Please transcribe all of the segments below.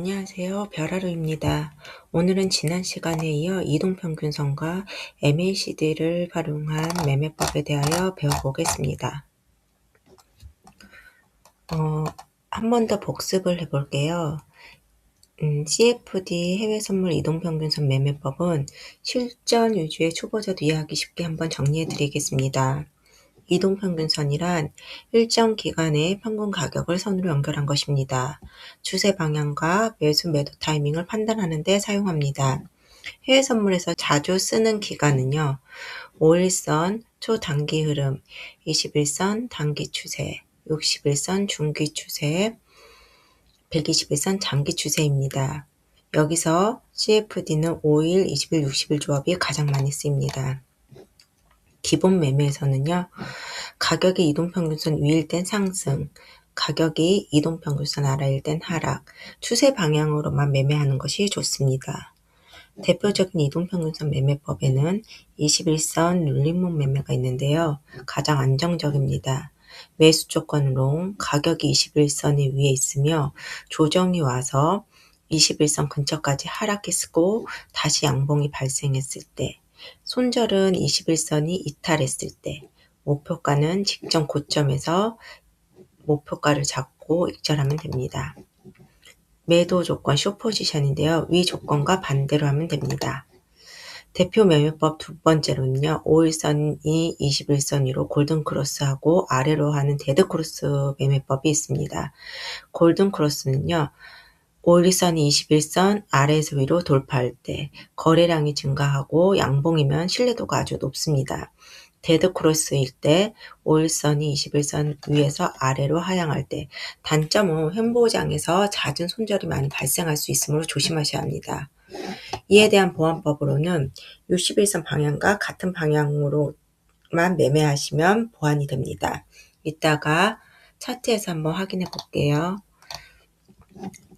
안녕하세요. 별하루입니다. 오늘은 지난 시간에 이어 이동평균선과 MACD를 활용한 매매법에 대하여 배워보겠습니다. 어, 한 번 더 복습을 해볼게요. 음, CFD 해외선물 이동평균선 매매법은 실전 위주의 초보자도 이해하기 쉽게 한번 정리해드리겠습니다. 이동평균선이란 일정 기간의 평균 가격을 선으로 연결한 것입니다. 추세 방향과 매수 매도 타이밍을 판단하는 데 사용합니다. 해외 선물에서 자주 쓰는 기간은요. 5일선 초단기 흐름, 21선 단기 추세, 61선 중기 추세, 121선 장기 추세입니다. 여기서 CFD는 5일, 20일, 60일 조합이 가장 많이 쓰입니다. 기본 매매에서는요. 가격이 이동평균선 위일 땐 상승, 가격이 이동평균선 아래일 땐 하락, 추세 방향으로만 매매하는 것이 좋습니다. 대표적인 이동평균선 매매법에는 21선 룰링목 매매가 있는데요. 가장 안정적입니다. 매수 조건으로 가격이 21선 이 위에 있으며 조정이 와서 21선 근처까지 하락했고 다시 양봉이 발생했을 때 손절은 21선이 이탈했을 때 목표가는 직전 고점에서 목표가를 잡고 익절하면 됩니다. 매도 조건 쇼포지션인데요. 위 조건과 반대로 하면 됩니다. 대표 매매법 두 번째로는요. 5일선이 21선 위로 골든 크로스하고 아래로 하는 데드 크로스 매매법이 있습니다. 골든 크로스는요. 5일선이 21선 아래에서 위로 돌파할 때 거래량이 증가하고 양봉이면 신뢰도가 아주 높습니다. 데드 크로스일 때 5일선이 21선 위에서 아래로 하향할 때 단점은 횡보장에서 잦은 손절이 많이 발생할 수 있으므로 조심하셔야 합니다. 이에 대한 보안법으로는 61선 방향과 같은 방향으로만 매매하시면 보완이 됩니다. 이따가 차트에서 한번 확인해 볼게요.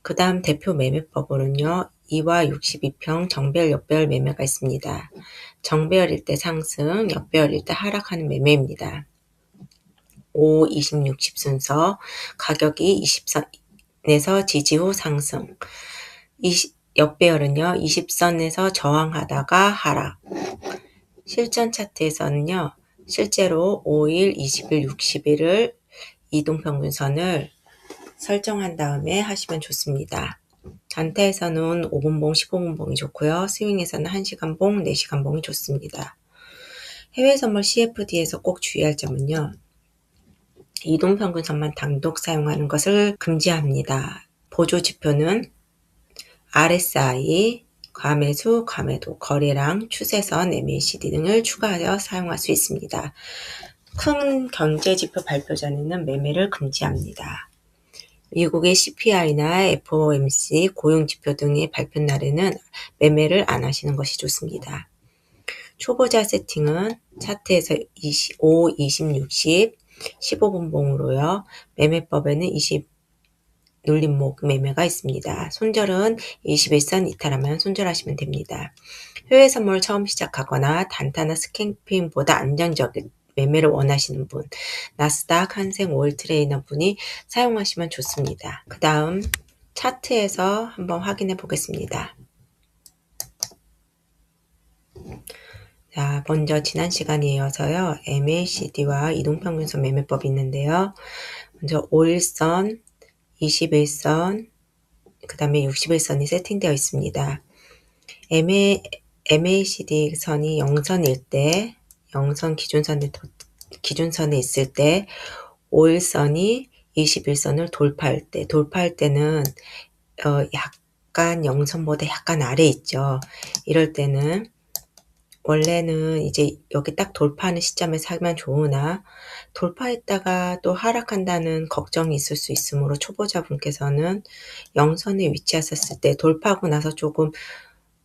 그 다음 대표 매매법으로는요. 2와 62평 정배열 역배열 매매가 있습니다. 정배열일 때 상승, 역배열일 때 하락하는 매매입니다. 5, 20, 60 순서 가격이 20선에서 지지 후 상승 20, 역배열은요. 20선에서 저항하다가 하락 실전 차트에서는요. 실제로 5일, 20일, 60일을 이동평균선을 설정한 다음에 하시면 좋습니다. 단타에서는 5분봉, 15분봉이 좋고요. 스윙에서는 1시간 봉, 4시간 봉이 좋습니다. 해외 선물 CFD에서 꼭 주의할 점은요. 이동평균 선만 단독 사용하는 것을 금지합니다. 보조 지표는 RSI, 과매수, 과매도, 거래량, 추세선, MACD 등을 추가하여 사용할 수 있습니다. 큰 경제지표 발표 전에는 매매를 금지합니다. 미국의 CPI나 FOMC 고용지표 등의 발표 날에는 매매를 안 하시는 것이 좋습니다. 초보자 세팅은 차트에서 25, 20, 60, 15분 봉으로요. 매매법에는 20 눌림목 매매가 있습니다. 손절은 21선 이탈하면 손절하시면 됩니다. 해외 선물 처음 시작하거나 단타나 스캔핑보다 안정적인 매매를 원하시는 분, 나스닥, 한생, 올 트레이너 분이 사용하시면 좋습니다. 그 다음 차트에서 한번 확인해 보겠습니다. 자, 먼저 지난 시간에 이어서요. MACD와 이동평균선 매매법이 있는데요. 먼저 5일선, 21선, 그 다음에 61선이 세팅되어 있습니다. MA, MACD 선이 0선일 때 영선 기준선에, 기준선에 있을 때 5일선이 21선을 돌파할 때, 돌파할 때는 어, 약간 영선보다 약간 아래 있죠. 이럴 때는 원래는 이제 여기 딱 돌파하는 시점에 사면 좋으나 돌파했다가 또 하락한다는 걱정이 있을 수 있으므로 초보자분께서는 영선에 위치하셨을 때 돌파하고 나서 조금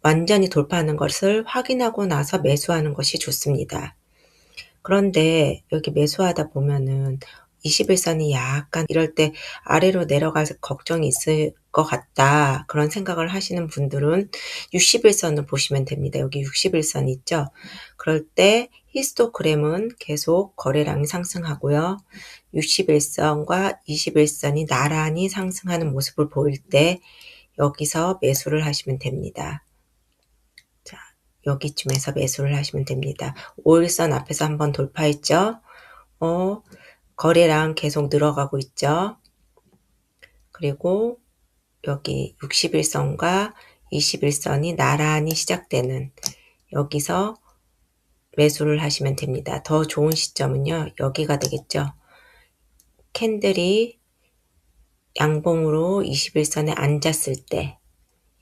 완전히 돌파하는 것을 확인하고 나서 매수하는 것이 좋습니다. 그런데 여기 매수하다 보면은 21선이 약간 이럴 때 아래로 내려갈 걱정이 있을 것 같다. 그런 생각을 하시는 분들은 61선을 보시면 됩니다. 여기 61선 있죠? 그럴 때 히스토그램은 계속 거래량이 상승하고요. 61선과 21선이 나란히 상승하는 모습을 보일 때 여기서 매수를 하시면 됩니다. 자, 여기쯤에서 매수를 하시면 됩니다. 5일선 앞에서 한번 돌파했죠? 어, 거래량 계속 늘어가고 있죠? 그리고 여기 60일선과 21선이 나란히 시작되는 여기서 매수를 하시면 됩니다. 더 좋은 시점은요. 여기가 되겠죠. 캔들이 양봉으로 21선에 앉았을 때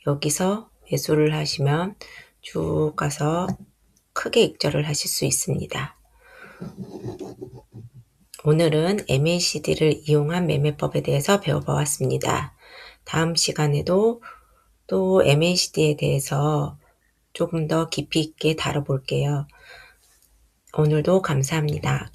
여기서 매수를 하시면 쭉 가서 크게 익절을 하실 수 있습니다. 오늘은 MACD를 이용한 매매법에 대해서 배워보았습니다. 다음 시간에도 또 MACD에 대해서 조금 더 깊이 있게 다뤄볼게요. 오늘도 감사합니다.